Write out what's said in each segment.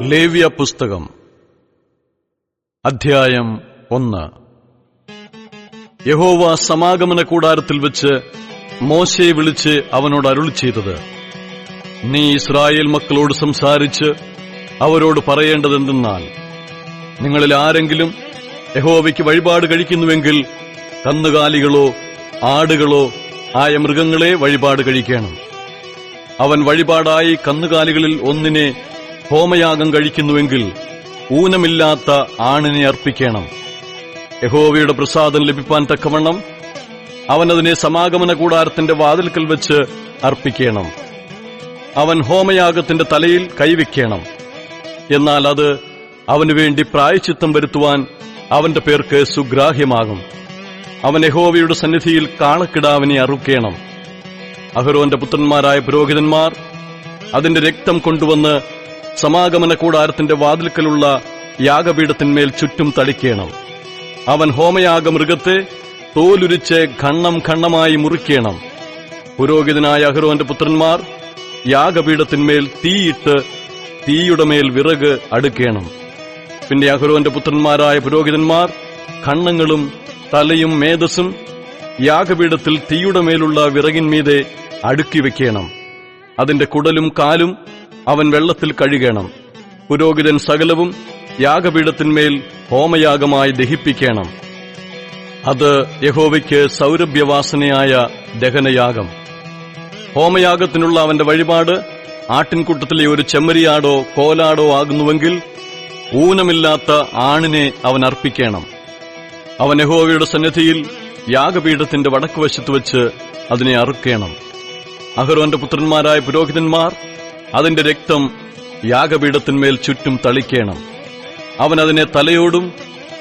ലേവ്യ പുസ്തകം അധ്യായം ഒന്ന്. യഹോവ സമാഗമന കൂടാരത്തിൽ വെച്ച് മോശയെ വിളിച്ച് അവനോട് അരുളി ചെയ്തത് നീ ഇസ്രായേൽ മക്കളോട് സംസാരിച്ച് അവരോട് പറയേണ്ടതെന്തെന്നാൽ നിങ്ങളിൽ ആരെങ്കിലും യഹോവയ്ക്ക് വഴിപാട് കഴിക്കുന്നുവെങ്കിൽ കന്നുകാലികളോ ആടുകളോ ആയ മൃഗങ്ങളെ വഴിപാട് കഴിക്കണം. അവൻ വഴിപാടായി കന്നുകാലികളിൽ ഒന്നിനെ ഹോമയാഗം കഴിക്കുന്നുവെങ്കിൽ ഊനമില്ലാത്ത ആണിനെ അർപ്പിക്കണം. യഹോവയുടെ പ്രസാദം ലഭിപ്പാൻ തക്കവണ്ണം അവനതിനെ സമാഗമന കൂടാരത്തിന്റെ വാതിൽക്കൽ വെച്ച് അർപ്പിക്കണം. അവൻ ഹോമയാഗത്തിന്റെ തലയിൽ കൈവയ്ക്കണം. എന്നാൽ അത് അവനു വേണ്ടി പ്രായച്ചിത്തം വരുത്തുവാൻ അവന്റെ പേർക്ക് സുഗ്രാഹ്യമാകും. അവൻ യഹോവയുടെ സന്നിധിയിൽ കാളക്കിടാവിനെ അറുക്കേണം. അഹരോന്റെ പുത്രന്മാരായ പുരോഹിതന്മാർ അതിന്റെ രക്തം കൊണ്ടുവന്ന് സമാഗമന കൂടാരത്തിന്റെ വാതിൽക്കലുള്ള യാഗപീഠത്തിന്മേൽ ചുറ്റും തളിക്കേണം അവൻ ഹോമയാഗ മൃഗത്തെ തോലുരിച്ച് ഖണ്ണം ഖണ്ണമായി മുറിക്കണം. പുരോഹിതനായ അഹ്റോന്റെ പുത്രന്മാർ യാഗപീഠത്തിന്മേൽ തീയിട്ട് തീയുടെ മേൽ വിറക് അടുക്കേണം. പിന്നെ അഹ്റോന്റെ പുത്രന്മാരായ പുരോഹിതന്മാർ ഖണ്ണങ്ങളും തലയും മേധസ്സും യാഗപീഠത്തിൽ തീയുടെ മേലുള്ള വിറകിന്മീതെ അടുക്കി വെക്കണം. അതിന്റെ കുടലും കാലും അവൻ വെള്ളത്തിൽ കഴുകണം. പുരോഹിതൻ സകലവും യാഗപീഠത്തിന്മേൽ ഹോമയാഗമായി ദഹിപ്പിക്കണം. അത് യഹോവയ്ക്ക് സൗരഭ്യവാസനയായ ദഹനയാഗം. ഹോമയാഗത്തിനുള്ള അവന്റെ വഴിപാട് ആട്ടിൻകൂട്ടത്തിലെ ഒരു ചെമ്മരിയാടോ കോലാടോ ആകുന്നുവെങ്കിൽ ഊനമില്ലാത്ത ആണിനെ അവൻ അർപ്പിക്കണം. അവൻ യഹോവയുടെ സന്നിധിയിൽ യാഗപീഠത്തിന്റെ വടക്കുവശത്ത് വെച്ച് അതിനെ അറുക്കണം. അഹരോന്റെ പുത്രന്മാരായ പുരോഹിതന്മാർ അതിന്റെ രക്തം യാഗപീഠത്തിന്മേൽ ചുറ്റും തളിക്കേണം. അവൻ അതിനെ തലയോടും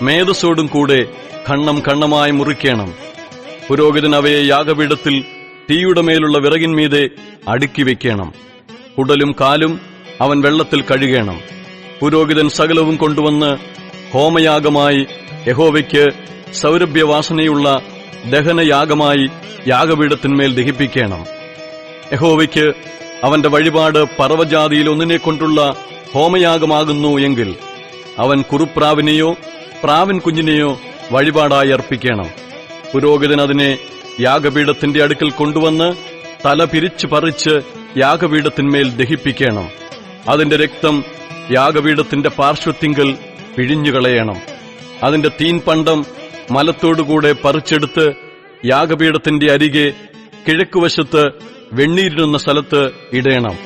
മേധസ്സോടും കൂടെ കണ്ണം കണ്ണമായി മുറിക്കണം. പുരോഹിതൻ അവയെ യാഗപീഠത്തിൽ തീയുടെ മേലുള്ള വിറകിന്മീതെ അടുക്കി വെക്കണം. കുടലും കാലും അവൻ വെള്ളത്തിൽ കഴുകേണം. പുരോഹിതൻ സകലവും കൊണ്ടുവന്ന് ഹോമയാഗമായി യഹോവയ്ക്ക് സൗരഭ്യവാസനയുള്ള ദഹനയാഗമായി യാഗപീഠത്തിന്മേൽ ദഹിപ്പിക്കണം. യഹോവയ്ക്ക് അവന്റെ വഴിപാട് പർവജാതിയിൽ ഒന്നിനെ കൊണ്ടുള്ള ഹോമയാഗമാകുന്നു എങ്കിൽ അവൻ കുറുപ്രാവിനെയോ പ്രാവിൻ കുഞ്ഞിനെയോ വഴിപാടായി അർപ്പിക്കണം. പുരോഹിതൻ അതിനെ യാഗപീഠത്തിന്റെ അടുക്കൽ കൊണ്ടുവന്ന് തല പിരിച്ചു പറിച്ച് യാഗപീഠത്തിന്മേൽ ദഹിപ്പിക്കണം. അതിന്റെ രക്തം യാഗപീഠത്തിന്റെ പാർശ്വത്തിങ്കൽ പിഴിഞ്ഞുകളയണം. അതിന്റെ തീൻപണ്ടം മലത്തോടുകൂടെ പറിച്ചെടുത്ത് യാഗപീഠത്തിന്റെ അരികെ കിഴക്കുവശത്ത് വെണ്ണീരിടുന്ന സ്ഥലത്ത് ഇടേണം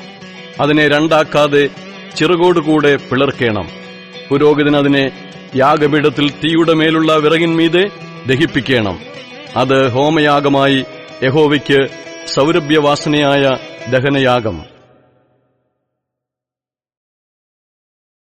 അതിനെ രണ്ടാക്കാതെ ചിറകോടുകൂടെ പിളർക്കേണം. പുരോഹിതൻ അതിനെ യാഗപീഠത്തിൽ തീയുടെ മേലുള്ള വിറകിന്മീതെ ദഹിപ്പിക്കണം. അത് ഹോമയാഗമായി യഹോവയ്ക്ക് സൗരഭ്യവാസനയായ ദഹനയാഗം.